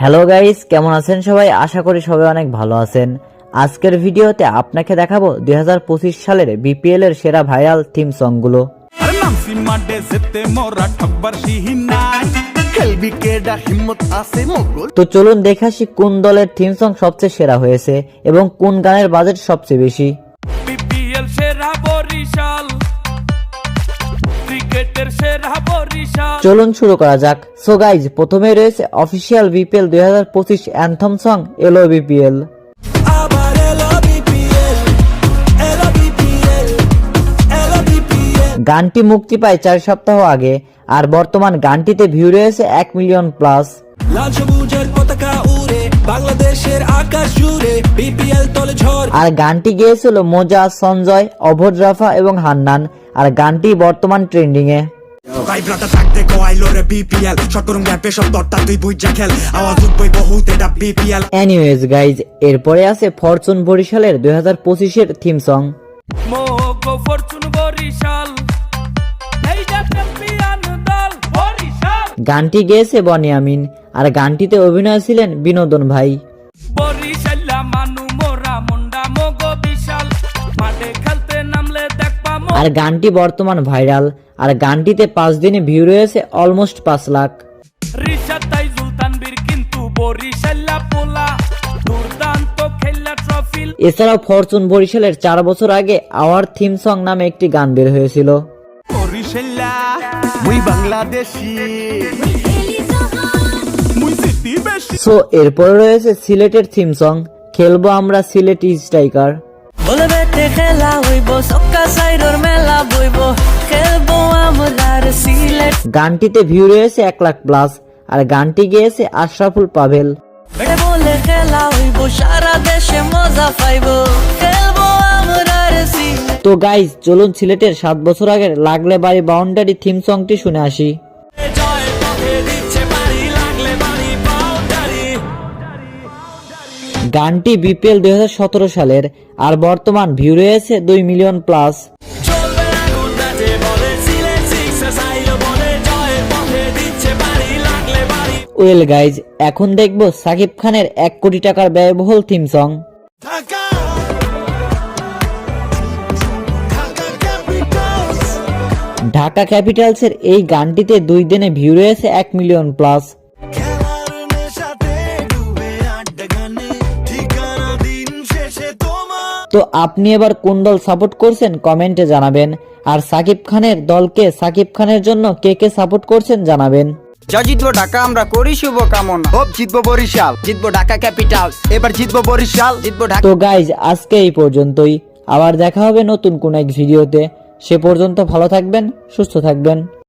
Hello guys কেমন আছেন সবাই? আশা করি সবাই অনেক ভালো আছেন। আজকের ভিডিওতে আপনাকে দেখাবো দুই হাজার পঁচিশ সালের বিপিএল এর সেরা ভাইরাল থিম সংগুলো তো চলুন দেখাসি কোন দলের থিম সং সবচেয়ে সেরা হয়েছে এবং কোন গানের বাজেট সবচেয়ে বেশি। সেরা বরিশাল। ক্রিকেটের সেরা বরিশাল। চলুন শুরু করা যাক। সো গাইজ প্রথমে রয়েছে অফিসিয়াল বিপিএল দুই হাজার পঁচিশ অ্যান্থম সং এলো বিপিএল বিপিএল এলো বিপিএল এলো বিপিএল গানটি মুক্তি পায় চার সপ্তাহ আগে আর বর্তমান গানটিতে ভিউ রয়েছে এক মিলিয়ন প্লাস লাল সবুজের পতাকা বাংলাদেশের আকাশ জুড়ে বিপিএল তলে ঝড়। আর গানটি গেয়েছিল মোজা সঞ্জয় অভদ রাফা এবং হান্নান। আর গানটি বর্তমান ট্রেন্ডিং এ। ভাই থাকতে কোয়াইলো রে বিপিএল। শট গ্যাপে সব দরটা তুই বুঝা খেল। আওয়াজ উঠবই বহুত এটা বিপিএল। এনিওয়েজ গাইজ এরপরে আছে ফরচুন বরিশালের দুই হাজার পঁচিশের থিম সং ফরচুন বরিশাল গানটি গেয়েছে বনিয়ামিন আর গানটিতে অভিনয় ছিলেন বিনোদন ভাই। বরিশাল্লা মানু মোরা মুন্ডা মোগো বিশাল। মাঠে খেলতে নামলে দেখবা মো আর গানটি বর্তমান ভাইরাল। আর গানটিতে পাঁচ দিনে ভিউ রয়েছে অলমোস্ট পাঁচ লাখ। এছাড়াও ফরচুন বরিশালের চার বছর আগে আওয়ার থিম সং নামে একটি গান বের হয়েছিল। বাংলাদেশি। বেশি সো এরপরে রয়েছে সিলেটের থিম সং খেলব আমরা সিলেটি স্ট্রাইকার বলে বেটে খেলা হইব সক্কা সাইরোর মেলা বইব। খেলব আমরার সিলেট। গানটিতে ভিউ রয়েছে এক লাখ প্লাস আর গানটি গেয়েছে আশরাফুল পাভেল। বেটে বলে খেলা হইব সারা দেশে মজা পাইব। খেলব আমরার সিলেট। তো গাইজ চলুন সিলেটের সাত বছর আগের লাগলে বাড়ি বাউন্ডারি থিম সংটি শুনে আসি। গানটি বিপিএল দুই হাজার সতেরো সালের, আর বর্তমান ভিউ রয়েছে দুই মিলিয়ন প্লাস। ওয়েল গাইজ, এখন দেখব সাকিব খানের এক কোটি টাকার ব্যয়বহুল থিম সং। ঢাকা ক্যাপিটালসের এই গানটিতে দুই দিনে ভিউ রয়েছে এক মিলিয়ন প্লাস। তো আপনি এবার কোন দল সাপোর্ট করছেন কমেন্টে জানাবেন। আর সাকিব খানের দলকে সাকিব খানের জন্য কে কে সাপোর্ট করছেন জানাবেন। যা জিতবো ঢাকা আমরা করি শুভ কামনা হোপ জিতবো বরিশাল। জিতবো ঢাকা ক্যাপিটাল এবার জিতবো বরিশাল। জিতবো ঢাকা তো গাইজ আজকে এই পর্যন্তই। আবার দেখা হবে নতুন কোন এক ভিডিওতে সে পর্যন্ত ভালো থাকবেন সুস্থ থাকবেন।